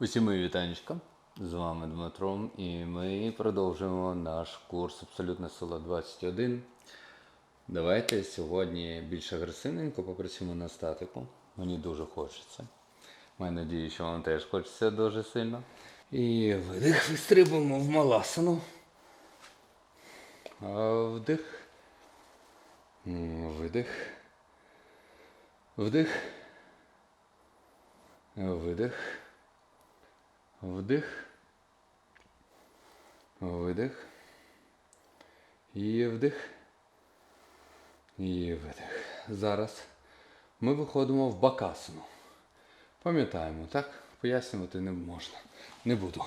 Усім мої вітанечка. З вами Дмитро, і ми продовжуємо наш курс Абсолютна сила 21. Давайте сьогодні більш агресивненько попрацюємо на статику. Мені дуже хочеться. Маю надію, що вам теж хочеться дуже сильно. І видих вистрибуємо в маласану. Вдих. Видих. Вдих. Видих. Вдих. Видих. І вдих. І видих. Зараз ми виходимо в бакасину. Пам'ятаємо, так? Пояснювати не можна. Не буду.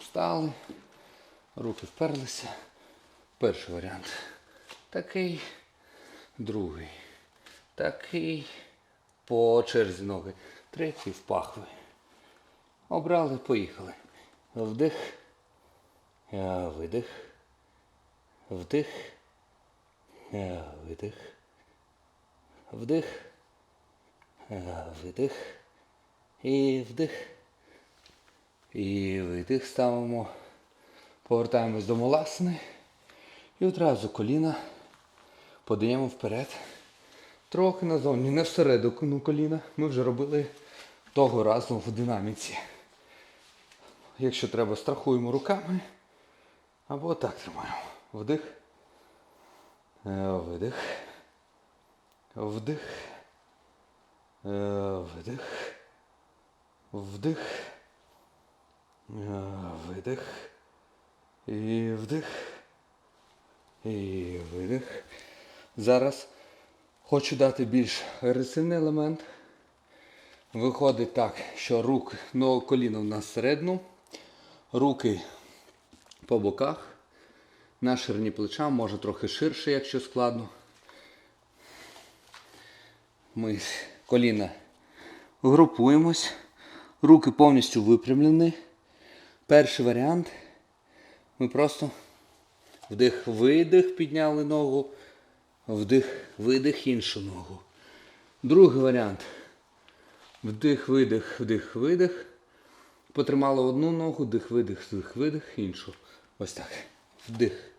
Встали. Руки вперлися. Перший варіант. Такий. Другий. Такий. По черзі ноги. Третій в пахви. Обрали, поїхали. Вдих. е, Видих. Вдих. е, Видих. Вдих. е, Видих. І вдих. І видих ставимо. Повертаємось до моласни. І одразу коліна подаємо вперед. Трохи назовні, не всередину коліна. Ми вже робили того разу в динаміці. Якщо треба, страхуємо руками. Або так тримаємо. Вдих. Е, Видих. Вдих. Е, Видих. Вдих. Е, Видих. І вдих. І видих. Зараз хочу дати більш агресивний елемент. Виходить так, що рук, ну, коліно в нас всередину, руки по боках, на ширині плеча, може трохи ширше, якщо складно. Ми з коліна групуємось, руки повністю випрямлені. Перший варіант. Ми просто вдих, видих, підняли ногу, вдих, видих іншу ногу. Другий варіант. Вдих, видих, вдих, видих. Потримали одну ногу, дих, видих, вдих, видих, іншу. Ось так. Вдих,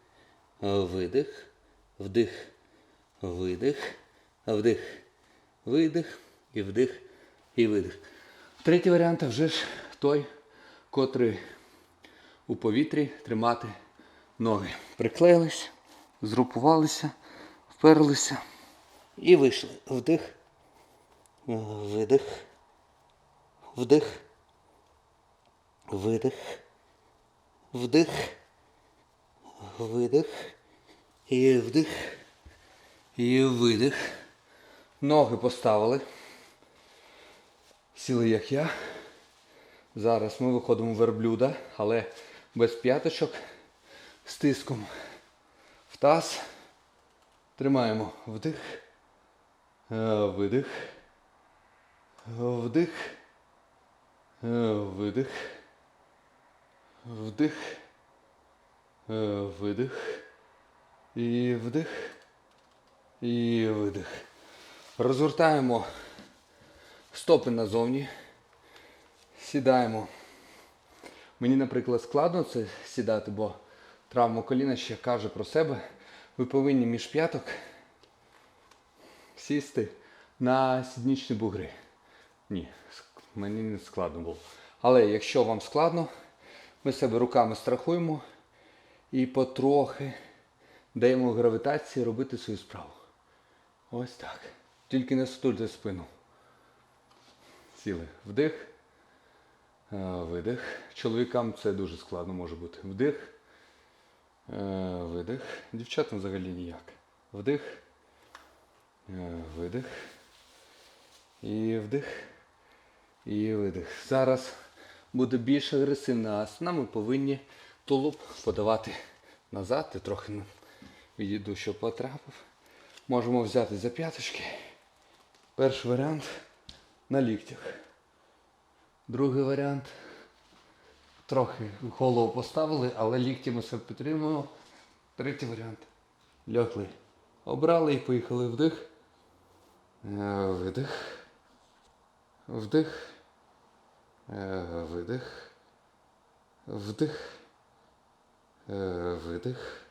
видих, вдих, видих, вдих, видих, і вдих, і видих. Третій варіант вже ж той, котрий у повітрі тримати ноги. Приклеїлись, згрупувалися, вперлися і вийшли. Вдих. Видих. Вдих. Видих. Вдих. Видих. І вдих. І видих. Ноги поставили. Сіли як я. Зараз ми виходимо в верблюда, але без п'яточок. З тиском в таз. Тримаємо вдих. Е, Видих. Вдих. Е, Видих. Вдих. Е, Видих. І вдих. І видих. Розгортаємо стопи назовні. Сідаємо. Мені, наприклад, складно це сідати, бо травма коліна ще каже про себе. Ви повинні між п'яток сісти на сіднічні бугри. Ні, мені не складно було. Але якщо вам складно, ми себе руками страхуємо і потрохи даємо гравітації робити свою справу. Ось так. Тільки не стульте спину. Сіли. Вдих. Е, Видих. Чоловікам це дуже складно може бути. Вдих. Е, Видих. Дівчатам взагалі ніяк. Вдих. Е, Видих. І вдих. І видих. Зараз буде більш агресивна асана. Ми повинні тулуб подавати назад. Я трохи відійду, щоб потрапив. Можемо взяти за п'яточки. Перший варіант на ліктях. Другий варіант. Трохи голову поставили, але лікті ми себе підтримуємо. Третій варіант. Лягли. Обрали і поїхали вдих. Е, Видих. Вдих. Е, Видих. Вдих. Е, Видих.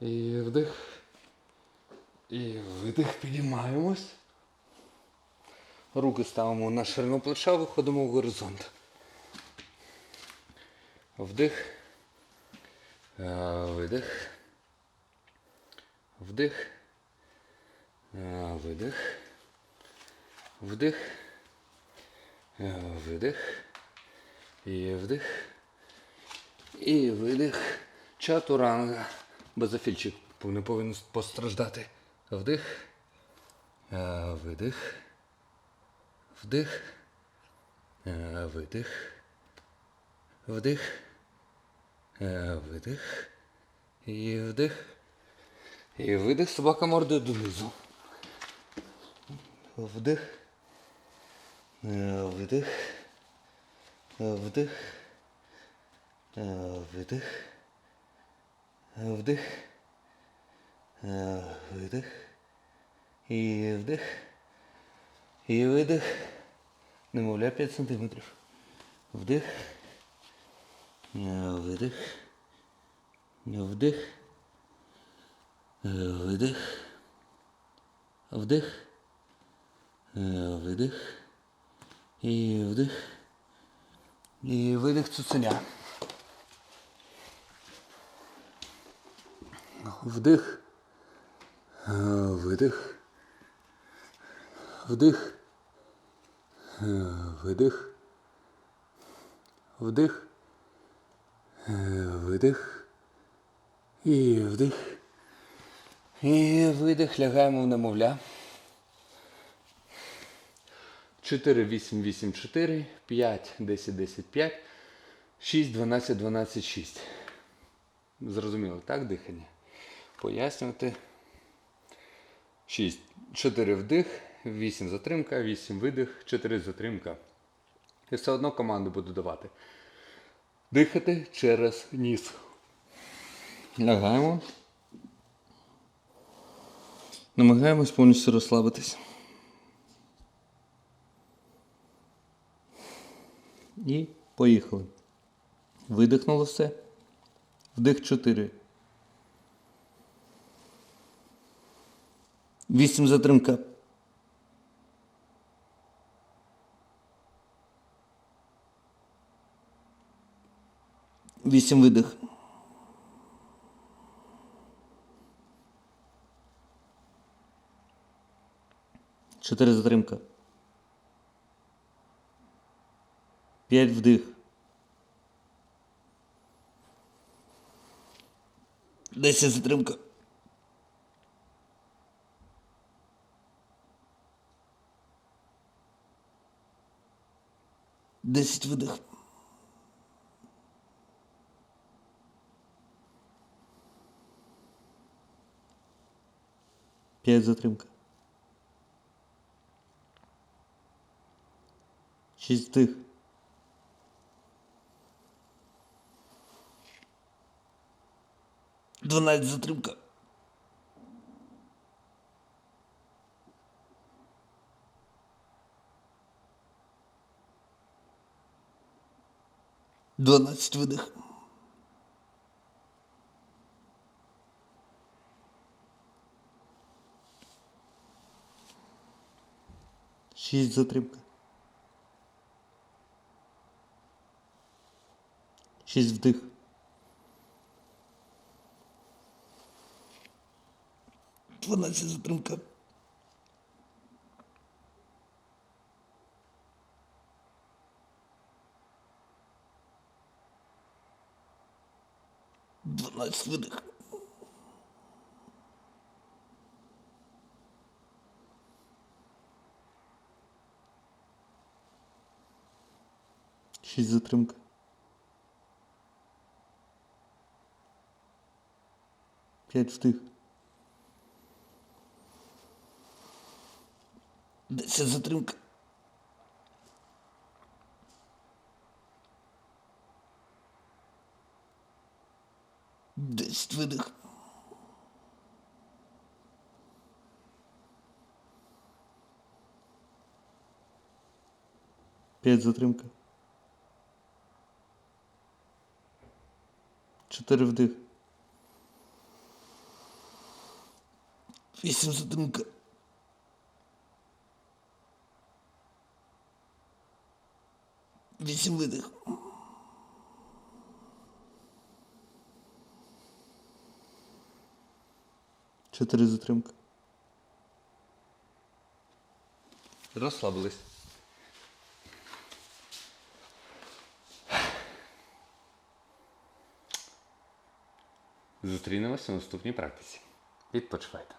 І вдих. І видих. Підіймаємось. Руки ставимо на ширину плеча, виходимо в горизонт. Вдих. Е, Видих. Вдих. Видих. Вдих. Е, Видих. І вдих. І видих. Чатуранга. Базофільчик не повинен постраждати. Вдих. Е, Видих. Вдих. Е, Видих. Вдих. Видих. І вдих. І видих. Собака мордою донизу. Вдих. Е. Е, Вдих. Е, Видих. Е, Вдих. Е, Видих. І вдих. І видих. Немовля 5 сантиметрів. Вдих. Видих. Вдих. Видих. Вдих. Видих. І вдих. І видих цуценя. Вдих. Видих. Вдих. Видих. Вдих. Видих. І вдих. І видих. Лягаємо в немовля. 4, 8, 8, 4, 5, 10, 10, 5, 6, 12, 12, 6. Зрозуміло, так, дихання? Пояснювати. 6. 4 вдих, 8 затримка, 8 видих, 4 затримка. І все одно команду буду давати. Дихати через ніс. Лягаємо. Намагаємось повністю розслабитись. І поїхали. Видихнуло все. Вдих 4. 8 затримка. Вісім видих. Чотири затримка. П'ять вдих. Десять затримка. Десять видих. П'ять затримка. Шість вдих. 12 затрюка. Двенадцать выдох. Шесть затримка. Шесть вдых. 12 затримка. Дванадцять выдох Шість затримка. П'ять встиг. Дальше затримка. Десять выдох. Пять затримка. Чотири вдих. Вісім затримка. Вісім видих. Чотири затримка. Розслабились. Зустрінемося в наступній практиці. Відпочивайте.